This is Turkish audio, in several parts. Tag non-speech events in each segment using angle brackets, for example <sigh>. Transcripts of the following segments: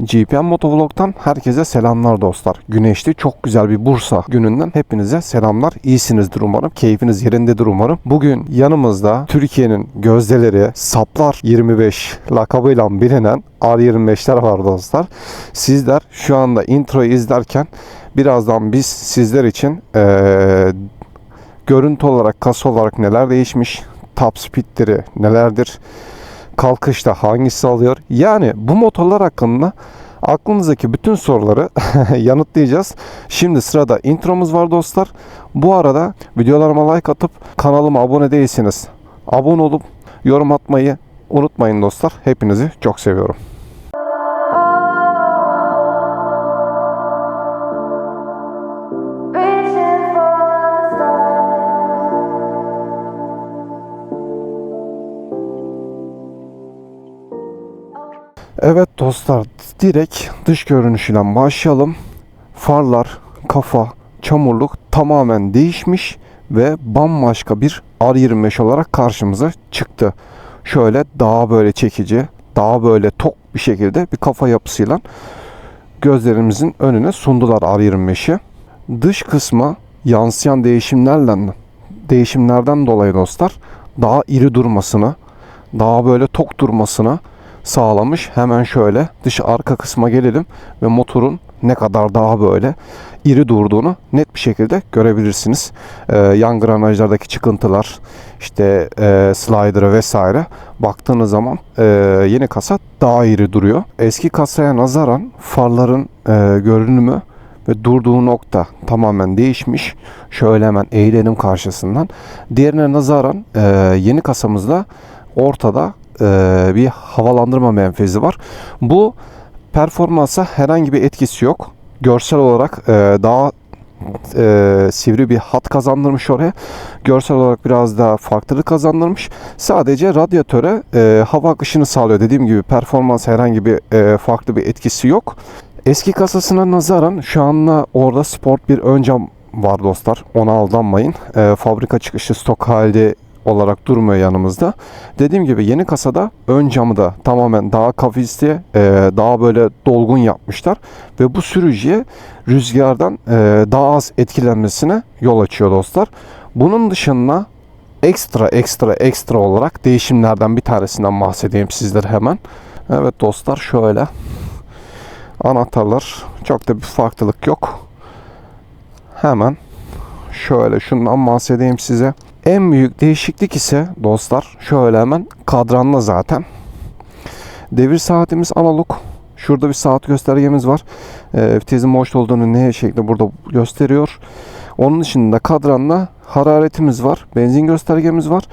GPM Motovlog'dan herkese selamlar dostlar. Güneşli çok güzel bir Bursa gününden hepinize selamlar. İyisinizdir umarım. Keyfiniz yerindedir umarım. Bugün yanımızda Türkiye'nin gözdeleri Saplar 25 lakabıyla bilinen R25'ler var dostlar. Sizler şu anda introyu izlerken birazdan biz sizler için eee, görüntü olarak, kasa olarak neler değişmiş, top speedleri nelerdir, kalkışta hangisi alıyor? Yani bu motorlar hakkında aklınızdaki bütün soruları <laughs> yanıtlayacağız. Şimdi sırada intromuz var dostlar. Bu arada videolarıma like atıp kanalıma abone değilseniz abone olup yorum atmayı unutmayın dostlar. Hepinizi çok seviyorum. Evet dostlar direkt dış görünüşüyle başlayalım. Farlar, kafa, çamurluk tamamen değişmiş ve bambaşka bir R25 olarak karşımıza çıktı. Şöyle daha böyle çekici, daha böyle tok bir şekilde bir kafa yapısıyla gözlerimizin önüne sundular R25'i. Dış kısma yansıyan değişimlerle değişimlerden dolayı dostlar daha iri durmasını, daha böyle tok durmasını sağlamış. Hemen şöyle dış arka kısma gelelim ve motorun ne kadar daha böyle iri durduğunu net bir şekilde görebilirsiniz. Ee, yan granajlardaki çıkıntılar, işte e, slider'ı vesaire baktığınız zaman e, yeni kasa daha iri duruyor. Eski kasaya nazaran farların e, görünümü ve durduğu nokta tamamen değişmiş. Şöyle hemen eğilelim karşısından. Diğerine nazaran e, yeni kasamızda ortada e, bir havalandırma menfezi var. Bu performansa herhangi bir etkisi yok. Görsel olarak e, daha e, sivri bir hat kazandırmış oraya. Görsel olarak biraz daha farklılık kazandırmış. Sadece radyatöre e, hava akışını sağlıyor. Dediğim gibi performans herhangi bir e, farklı bir etkisi yok. Eski kasasına nazaran şu anda orada sport bir ön cam var dostlar. Ona aldanmayın. E, fabrika çıkışı stok halde olarak durmuyor yanımızda. Dediğim gibi yeni kasada ön camı da tamamen daha kavisli, e, daha böyle dolgun yapmışlar ve bu sürücüye rüzgardan e, daha az etkilenmesine yol açıyor dostlar. Bunun dışında ekstra ekstra ekstra olarak değişimlerden bir tanesinden bahsedeyim sizlere hemen. Evet dostlar şöyle anahtarlar çok da bir farklılık yok. Hemen şöyle şundan bahsedeyim size. En büyük değişiklik ise dostlar şöyle hemen kadranla zaten. Devir saatimiz analog. Şurada bir saat göstergemiz var. E, boş olduğunu ne şekilde burada gösteriyor. Onun dışında kadranla hararetimiz var. Benzin göstergemiz var.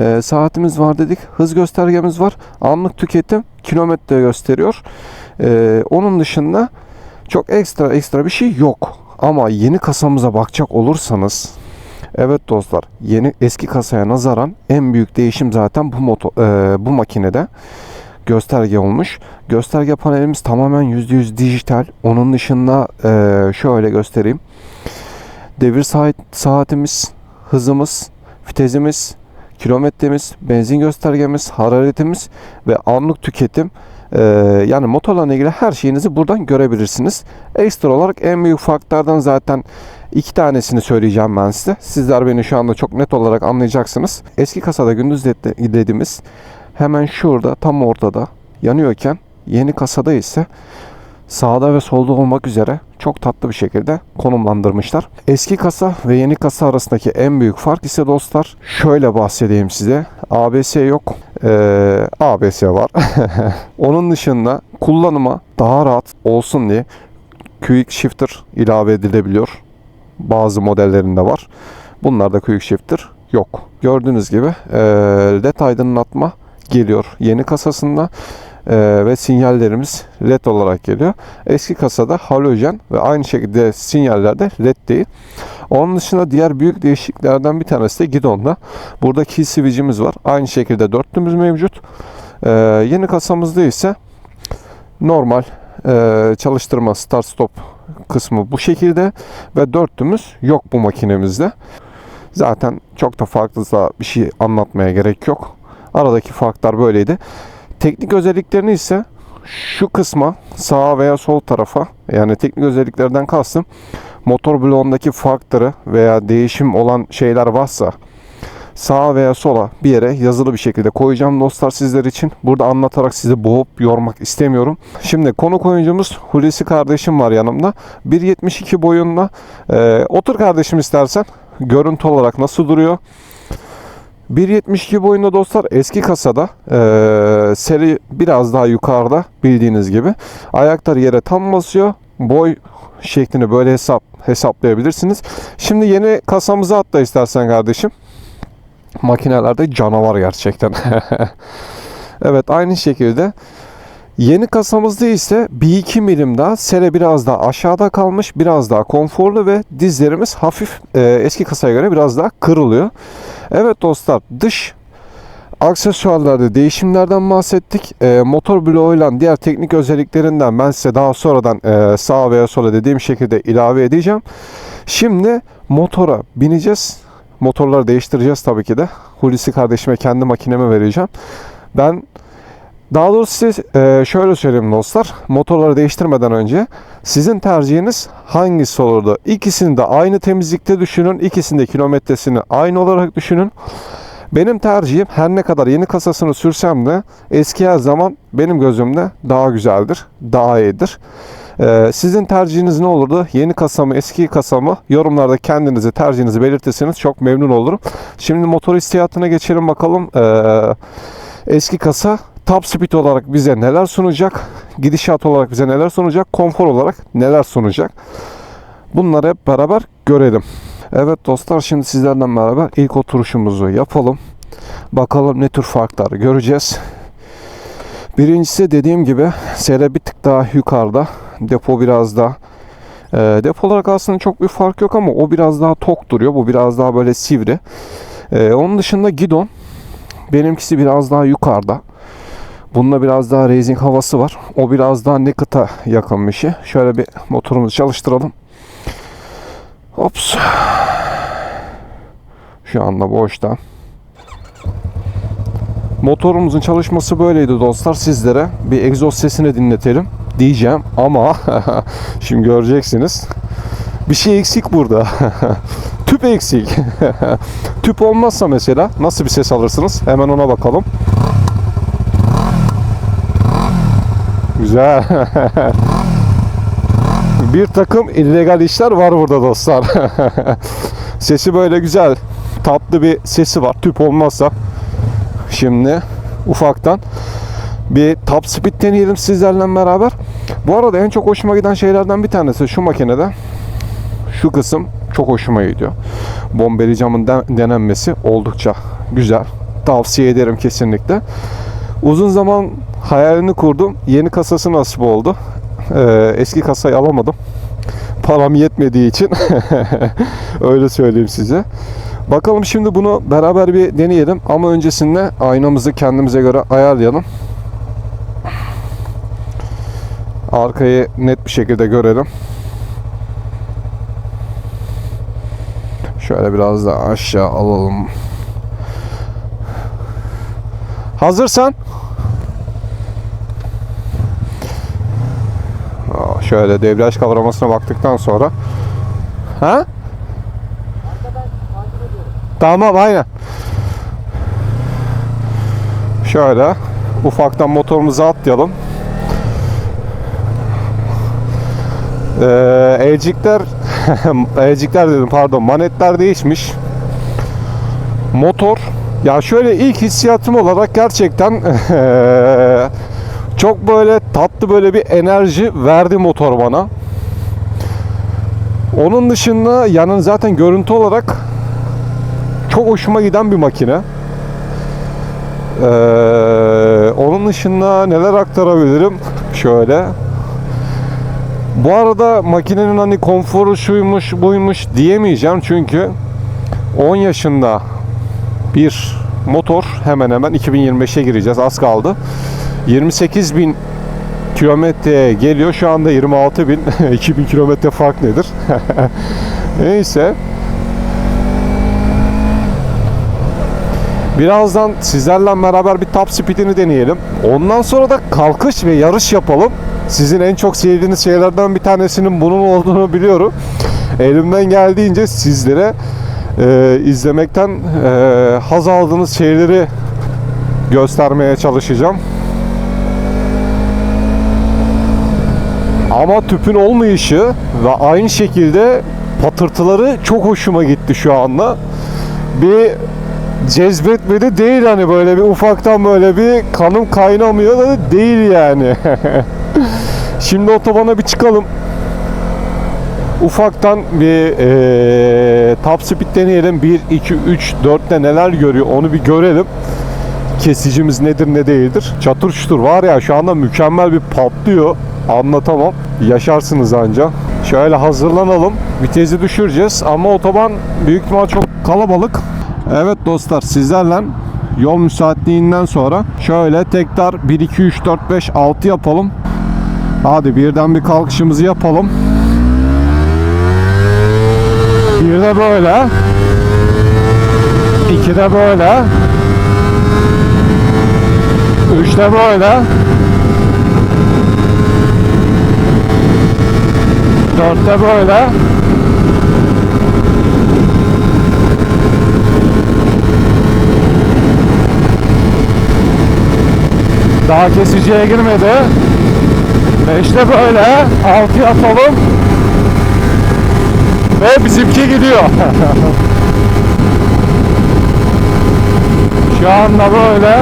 E, saatimiz var dedik. Hız göstergemiz var. Anlık tüketim kilometre gösteriyor. E, onun dışında çok ekstra ekstra bir şey yok. Ama yeni kasamıza bakacak olursanız Evet dostlar, yeni eski kasaya nazaran en büyük değişim zaten bu moto, e, bu makinede gösterge olmuş. Gösterge panelimiz tamamen %100 dijital. Onun dışında e, şöyle göstereyim. Devir saat, saatimiz, hızımız, vitesimiz, kilometremiz, benzin göstergemiz, hararetimiz ve anlık tüketim e, yani motorla ilgili her şeyinizi buradan görebilirsiniz. Ekstra olarak en büyük farklardan zaten iki tanesini söyleyeceğim ben size. Sizler beni şu anda çok net olarak anlayacaksınız. Eski kasada gündüz ledimiz hemen şurada tam ortada yanıyorken yeni kasada ise sağda ve solda olmak üzere çok tatlı bir şekilde konumlandırmışlar. Eski kasa ve yeni kasa arasındaki en büyük fark ise dostlar şöyle bahsedeyim size. ABS yok. Ee, ABS var. <laughs> Onun dışında kullanıma daha rahat olsun diye Quick Shifter ilave edilebiliyor. Bazı modellerinde var. Bunlarda Quick Shifter yok. Gördüğünüz gibi ee, LED aydınlatma geliyor yeni kasasında. Ee, ve sinyallerimiz LED olarak geliyor. Eski kasada halojen ve aynı şekilde sinyaller de LED değil. Onun dışında diğer büyük değişikliklerden bir tanesi de gidonda. Burada key switch'imiz var. Aynı şekilde dörtlümüz mevcut. Ee, yeni kasamızda ise normal e, çalıştırma start stop kısmı bu şekilde ve dörtlümüz yok bu makinemizde. Zaten çok da farklı bir şey anlatmaya gerek yok. Aradaki farklar böyleydi. Teknik özelliklerini ise şu kısma sağa veya sol tarafa yani teknik özelliklerden kastım motor bloğundaki farkları veya değişim olan şeyler varsa sağa veya sola bir yere yazılı bir şekilde koyacağım dostlar sizler için. Burada anlatarak sizi boğup yormak istemiyorum. Şimdi konuk oyuncumuz Hulusi kardeşim var yanımda. 1.72 boyunda. Ee, otur kardeşim istersen. Görüntü olarak nasıl duruyor? 1.72 boyunda dostlar eski kasada ee, seri biraz daha yukarıda bildiğiniz gibi. Ayakları yere tam basıyor. Boy şeklini böyle hesap hesaplayabilirsiniz. Şimdi yeni kasamıza atla istersen kardeşim. Makinelerde canavar gerçekten. <laughs> evet aynı şekilde Yeni kasamızda ise bir iki milim daha sere biraz daha aşağıda kalmış, biraz daha konforlu ve dizlerimiz hafif e, eski kasaya göre biraz daha kırılıyor. Evet dostlar dış aksesuarlarda değişimlerden bahsettik. E, motor bloğuyla diğer teknik özelliklerinden ben size daha sonradan e, sağa veya sola dediğim şekilde ilave edeceğim. Şimdi motora bineceğiz. Motorları değiştireceğiz tabii ki de. Hulusi kardeşime kendi makineme vereceğim. Ben daha doğrusu size e, şöyle söyleyeyim dostlar. Motorları değiştirmeden önce sizin tercihiniz hangisi olurdu? İkisini de aynı temizlikte düşünün. İkisinde kilometresini aynı olarak düşünün. Benim tercihim her ne kadar yeni kasasını sürsem de eski her zaman benim gözümde daha güzeldir, daha iyidir. Ee, sizin tercihiniz ne olurdu? Yeni kasa mı, eski kasa mı? Yorumlarda kendinizi, tercihinizi belirtirseniz çok memnun olurum. Şimdi motor hissiyatına geçelim bakalım. Ee, eski kasa top speed olarak bize neler sunacak? Gidişat olarak bize neler sunacak? Konfor olarak neler sunacak? Bunları hep beraber görelim. Evet dostlar şimdi sizlerle beraber ilk oturuşumuzu yapalım. Bakalım ne tür farklar göreceğiz. Birincisi dediğim gibi sere bir tık daha yukarıda. Depo biraz daha e, depo olarak aslında çok bir fark yok ama o biraz daha tok duruyor. Bu biraz daha böyle sivri. E, onun dışında gidon benimkisi biraz daha yukarıda. Bunda biraz daha racing havası var. O biraz daha naked'a yakın bir şey. Şöyle bir motorumuzu çalıştıralım. Ops. Şu anda boşta. Motorumuzun çalışması böyleydi dostlar. Sizlere bir egzoz sesini dinletelim diyeceğim ama <laughs> şimdi göreceksiniz. Bir şey eksik burada. <laughs> Tüp eksik. <laughs> Tüp olmazsa mesela nasıl bir ses alırsınız? Hemen ona bakalım. Güzel. <laughs> bir takım illegal işler var burada dostlar. <laughs> Sesi böyle güzel. Tatlı bir sesi var. Tüp olmazsa. Şimdi ufaktan bir top speed deneyelim sizlerle beraber. Bu arada en çok hoşuma giden şeylerden bir tanesi şu makinede. Şu kısım çok hoşuma gidiyor. Bombeli camın den- denenmesi oldukça güzel. Tavsiye ederim kesinlikle. Uzun zaman hayalini kurdum. Yeni kasası nasip oldu. Ee, eski kasayı alamadım. Param yetmediği için. <laughs> Öyle söyleyeyim size. Bakalım şimdi bunu beraber bir deneyelim. Ama öncesinde aynamızı kendimize göre ayarlayalım. Arkayı net bir şekilde görelim. Şöyle biraz da aşağı alalım. Hazırsan. Şöyle debriyaj kavramasına baktıktan sonra. Ha? Tamam aynen. Şöyle ufaktan motorumuzu atlayalım. Ee, elcikler <laughs> elcikler dedim pardon manetler değişmiş. Motor ya şöyle ilk hissiyatım olarak gerçekten <laughs> çok böyle tatlı böyle bir enerji verdi motor bana. Onun dışında yanın zaten görüntü olarak çok hoşuma giden bir makine. Ee, onun dışında neler aktarabilirim? Şöyle. Bu arada makinenin hani konforu şuymuş buymuş diyemeyeceğim çünkü 10 yaşında bir motor hemen hemen 2025'e gireceğiz az kaldı. 28 bin kilometreye geliyor şu anda 26 bin <laughs> 2000 kilometre fark nedir? <laughs> Birazdan sizlerle beraber bir top speedini deneyelim. Ondan sonra da kalkış ve yarış yapalım. Sizin en çok sevdiğiniz şeylerden bir tanesinin bunun olduğunu biliyorum. Elimden geldiğince sizlere e, izlemekten e, haz aldığınız şeyleri göstermeye çalışacağım. Ama tüpün olmayışı ve aynı şekilde patırtıları çok hoşuma gitti şu anda. Bir cezbetmedi değil hani böyle bir ufaktan böyle bir kanım kaynamıyor da değil yani. <laughs> Şimdi otobana bir çıkalım. Ufaktan bir eee top speed deneyelim. 1, 2, 3, 4'te neler görüyor onu bir görelim. Kesicimiz nedir ne değildir. Çatır çutur var ya şu anda mükemmel bir patlıyor. Anlatamam. Yaşarsınız anca. Şöyle hazırlanalım. Vitesi düşüreceğiz ama otoban büyük ihtimal çok kalabalık. Evet dostlar sizlerle yol müsaitliğinden sonra şöyle tekrar 1 2 3 4 5 6 yapalım. Hadi birden bir kalkışımızı yapalım. Bir de böyle. İki de böyle. Üç de böyle. Dört de böyle. Daha kesiciye girmedi. Beşte böyle. Altı yapalım. Ve bizimki gidiyor. <laughs> Şu anda böyle.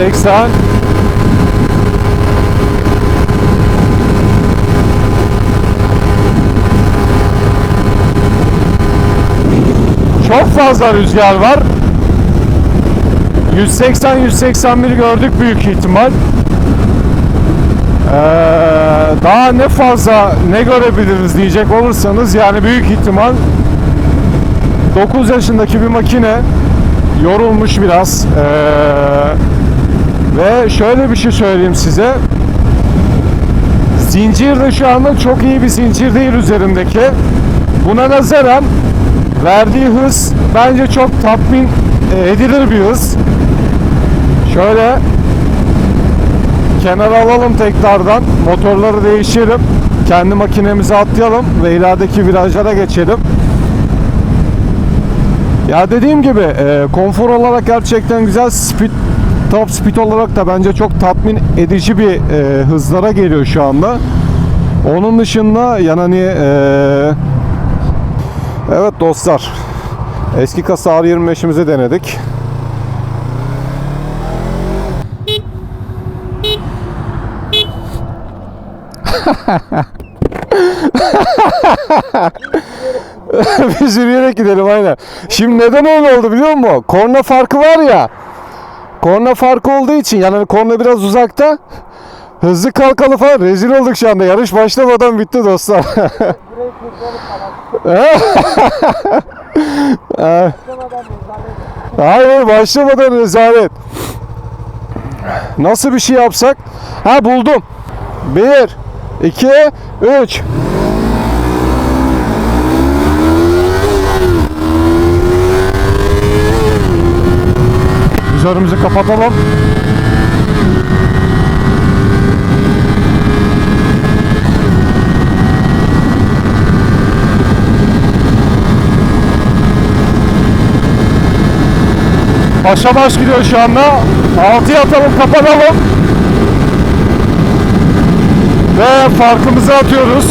Yüz seksen. Çok fazla rüzgar var. 180-181 gördük büyük ihtimal. Ee, daha ne fazla ne görebiliriz diyecek olursanız yani büyük ihtimal 9 yaşındaki bir makine yorulmuş biraz Ee, ve şöyle bir şey söyleyeyim size zincir de şu anda çok iyi bir zincir değil üzerindeki buna nazaran verdiği hız bence çok tatmin edilir bir hız şöyle kenara alalım tekrardan. Motorları değiştirelim. Kendi makinemize atlayalım ve ilerideki virajlara geçelim. Ya dediğim gibi e, konfor olarak gerçekten güzel. Speed, top speed olarak da bence çok tatmin edici bir e, hızlara geliyor şu anda. Onun dışında yani hani e, evet dostlar eski kasa R25'imizi denedik. <laughs> Biz yürüyerek gidelim aynen. Şimdi neden öyle oldu biliyor musun? Korna farkı var ya. Korna farkı olduğu için yani hani korna biraz uzakta. Hızlı kalkalı falan rezil olduk şu anda. Yarış başlamadan bitti dostlar. <laughs> Hayır başlamadan rezalet. Nasıl bir şey yapsak? Ha buldum. Bir, iki, üç. Vizörümüzü kapatalım. Başa baş gidiyor şu anda. Altıya atalım kapatalım. Ve farkımızı atıyoruz.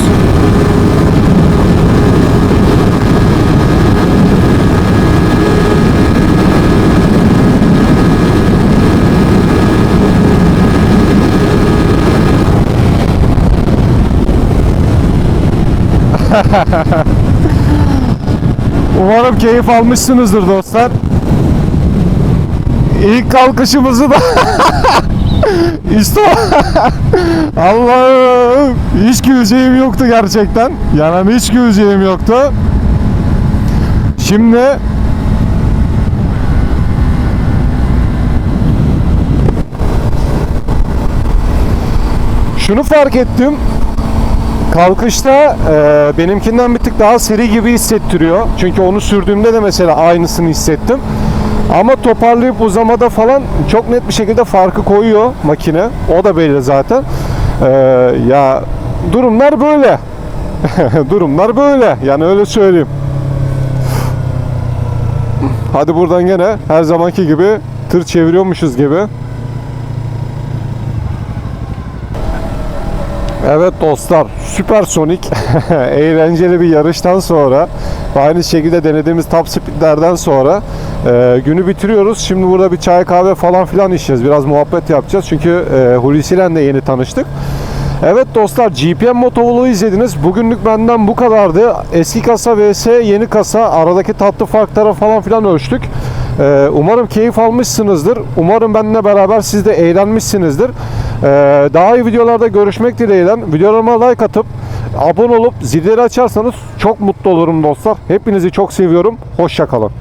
<laughs> Umarım keyif almışsınızdır dostlar. İlk kalkışımızı da <laughs> işte <laughs> Allah'ım hiç güleceğim yoktu gerçekten. Yani hiç güleceğim yoktu. Şimdi şunu fark ettim. Kalkışta e, benimkinden bir tık daha seri gibi hissettiriyor. Çünkü onu sürdüğümde de mesela aynısını hissettim. Ama toparlayıp uzamada falan çok net bir şekilde farkı koyuyor makine. O da belli zaten. E, ya durumlar böyle. <laughs> durumlar böyle. Yani öyle söyleyeyim. Hadi buradan gene her zamanki gibi tır çeviriyormuşuz gibi. Evet dostlar, süpersonik <laughs> eğlenceli bir yarıştan sonra aynı şekilde denediğimiz top speedlerden sonra e, günü bitiriyoruz. Şimdi burada bir çay kahve falan filan içeceğiz. Biraz muhabbet yapacağız çünkü e, Hulusi de yeni tanıştık. Evet dostlar GPM Motovlog'u izlediniz. Bugünlük benden bu kadardı. Eski kasa vs yeni kasa aradaki tatlı farkları falan filan ölçtük. Ee, umarım keyif almışsınızdır. Umarım benimle beraber siz de eğlenmişsinizdir. Ee, daha iyi videolarda görüşmek dileğiyle. Videolarıma like atıp abone olup zilleri açarsanız çok mutlu olurum dostlar. Hepinizi çok seviyorum. Hoşçakalın.